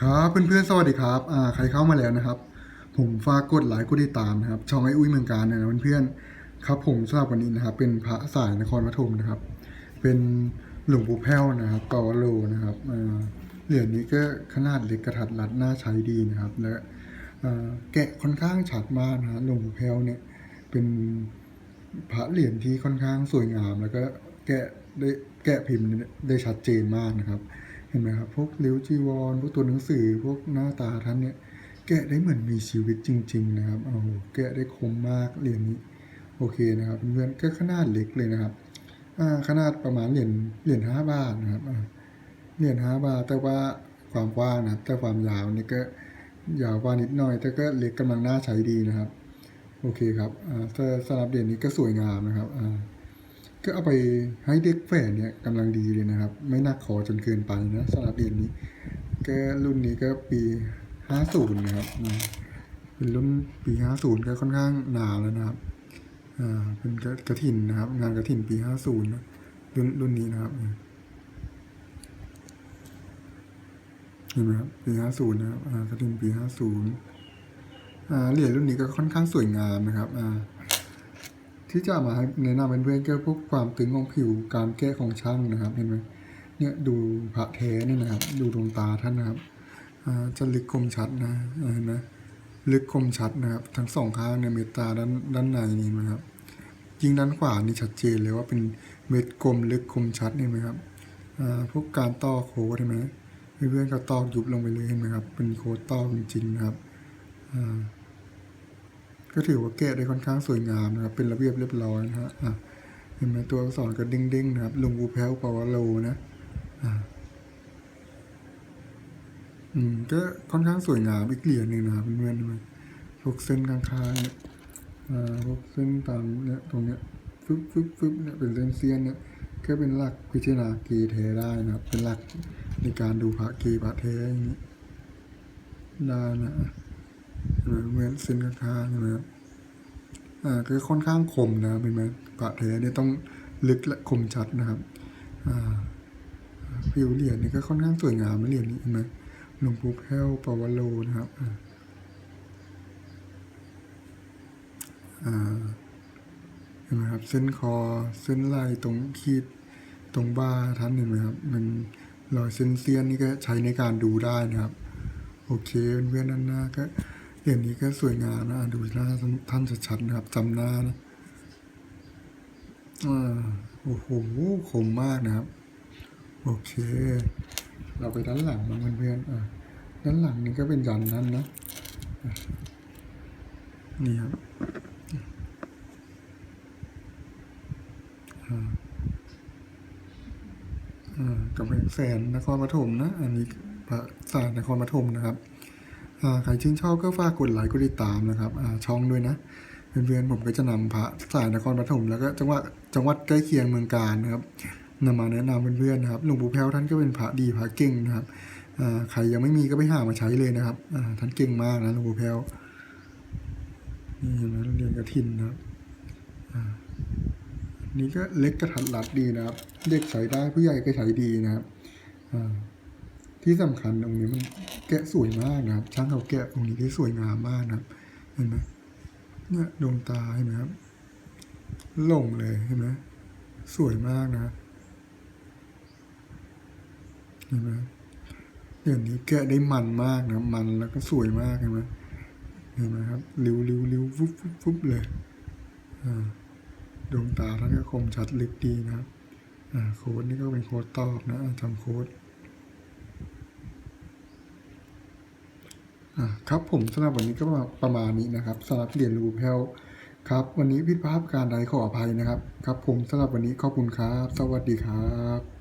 ครับเพื่อนๆสวัสดีครับอ่าใครเข้ามาแล้วนะครับ ผมฝากกดไลค์กดติดตามนะครับ ช่องไออุ้ยเมืองการเนี่ยนะเพื่อนๆครับผมสำหรับวันนี้นะครับ เป็นพระสายนครปฐมนะครับ เป็นหลวงปู่แพ้วนะครับเปาวโลนะครับเหรียญนี้ก็ขนาดเล็กกระทัดรัดน่าใช้ดีนะครับ และแกะค่อนข้างชัดมากนะฮะหลวงปู่แพ้วเนี่ยเป็นพระเหรียญที่ค่อนข้างสวยงาม แล้วก็แกะได้แกะพิมพ์ได้ชัดเจนมากนะครับ เห็นไหมครับพวกริ้วจีวรพวกตัวหนังสือพวกหน้าตาท่านเนี่ยแกะได้เหมือนมีชีวิตจริง ๆ นะครับโอ้โหแกะได้คมมากเหรียญนี้โอเคนะครับเพื่อนก็ขนาดเล็กเลยนะครับขนาดประมาณเหรียญเหรียญห้าบาทนะครับเหรียญห้าบาทแต่ว่าความกว้างนะครับแต่ความยาวนี่ก็ยาวกว่านิดหน่อย แต่ก็เล็กกำลังน่าใช้ดีนะครับ โอเคครับอ่าสำหรับเหรียญนี้ก็สวยงามนะครับอ่า ก็เอาไปให้เด็กแฝดเนี่ยกำลังดีเลยนะครับ ไม่นักคอจนเกินไปนะสำหรับเหรียญนี้ก็รุ่นนี้ก็ปี50นะครับเป็นรุ่นปี50ก็ค่อนข้างนานแล้วนะครับอ่าเป็นกระกระถินนะครับ งานกระถินปี50นะรุ่นรุ่นนี้นะครับเห็นไหมครับปี50นะครับอ่ากระถินปี50อ่าเหรียญรุ่นนี้ก็ค่อนข้างสวยงามนะครับอ่า ที่จะมาแนะนำเป็นเพื่อนๆก็พวกความตึงของผิวการแก้ของช่างนะครับเห็นไหมเนี่ยดูพระแท้เนี่ยนะครับ ดูดวงตาท่านนะครับอ่าจะลึกคมชัดนะเห็นไหมลึกคมชัดนะครับ ทั้งสองข้างเนี่ยเม็ดตาด้านด้านในนี่นะครับยิงด้านขวานี่ชัดเจนเลยว่าเป็นเม็ดกลมลึกคมชัดเห็นไหมครับอ่าพวกการต่อโค้ดเห็นไหมเพื่อนๆก็ตอกยุบลงไปเลยเห็นไหมครับ เป็นโค้ดต่อจริงๆนะครับอ่า ก็ถือว่าแกะได้ค่อนข้างสวยงามนะครับ เป็นระเบียบเรียบร้อยนะฮะเห็นไหมตัวอักษรก็เด้งๆนะครับลงอูแพ้วปาวาโลนะอ่าอืมก็ค่อนข้างสวยงามอีกเหรียญหนึ่งนะครับเพื่อนๆด้วยพวกเส้นข้างๆเนี่ยอ่าพวกเส้นตามเนี่ยตรงเนี้ยฟึบฟึบฟึบเนี่ยเป็นเส้นเซียนเนี่ยก็เป็นหลักพิจารณาเกเทได้นะครับ เป็นหลักในการดูพระเกพระเทอย่างนี้ได้นะ เหมือนเส้นข้างๆนะครับอ่าก็ค่อนข้างคมนะครับเป็นไหมปะแท้เนี่ยต้องลึกและคมชัดนะครับอ่าผิวเหรียญนี่ก็ค่อนข้างสวยงามนะเหรียญนี้เห็นไหมหลวงปู่แพ้วปวโลนะครับอ่าเห็นไหมครับเส้นคอเส้นลายตรงขีดตรงบ้าท่านเห็นไหมครับ มันรอยเส้นเซียนนี่ก็ใช้ในการดูได้นะครับ โอเคเพื่อนๆด้านน้าก็ เหรียญนี้ก็สวยงามนะดูหน้าท่านชัดๆนะครับจำหน้านะอ่าโอ้โหคมมากนะครับ โอเค เราไปด้านหลังบ้าเพื่อนๆอะด้านหลังนี่ก็เป็นยันนั้นนะนี่ครับอ่าอ่ากำแพงแสนนครปฐมนะ อันนี้พระสายนครปฐมนะครับ ใครชื่นชอบก็ฝากกดไลค์กดติดตามนะครับช่องด้วยนะเพื่อนๆผมก็จะนำพระสายนครปฐมแล้วก็จังหวัดจังหวัดใกล้เคียงเมืองการนะครับนำมาแนะนำเพื่อนๆนะครับหลวงปู่แพ้วท่านก็เป็นพระดีพระเก่งนะครับใครยังไม่มีก็ไปหามาใช้เลยนะครับท่านเก่งมากนะหลวงปู่แพ้วนี่เห็นไหมเรียนกระถินนะครับนี่ก็เล็กกระทัดรัดดีนะครับ เด็กใส่ได้ผู้ใหญ่ก็ใช้ดีนะครับ ที่สำคัญตรงนี้มันแกะสวยมากนะครับ ช่างเขาแกะตรงนี้ที่สวยงามมากนะครับ เห็นไหมเนี่ยดวงตาเห็นไหมครับลงเลยเห็นไหมสวยมากนะ เห็นไหมอย่างนี้แกะได้มันมากนะมันแล้วก็สวยมากเห็นไหมเห็นไหมครับริ้วริ้วริ้วฟุบฟุบฟุบเลยอ่าดวงตาท่านก็คมชัดลึกดีนะครับอ่าโค้ดนี่ก็เป็นโค้ดตอบนะจำโค้ด อะ ครับผมสำหรับวันนี้ก็ประมาณนี้นะครับสำหรับเรียนรู้แพลครับ วันนี้พิดพลาดประการใดขออภัยนะครับ ครับผมสำหรับวันนี้ขอบคุณครับ สวัสดีครับ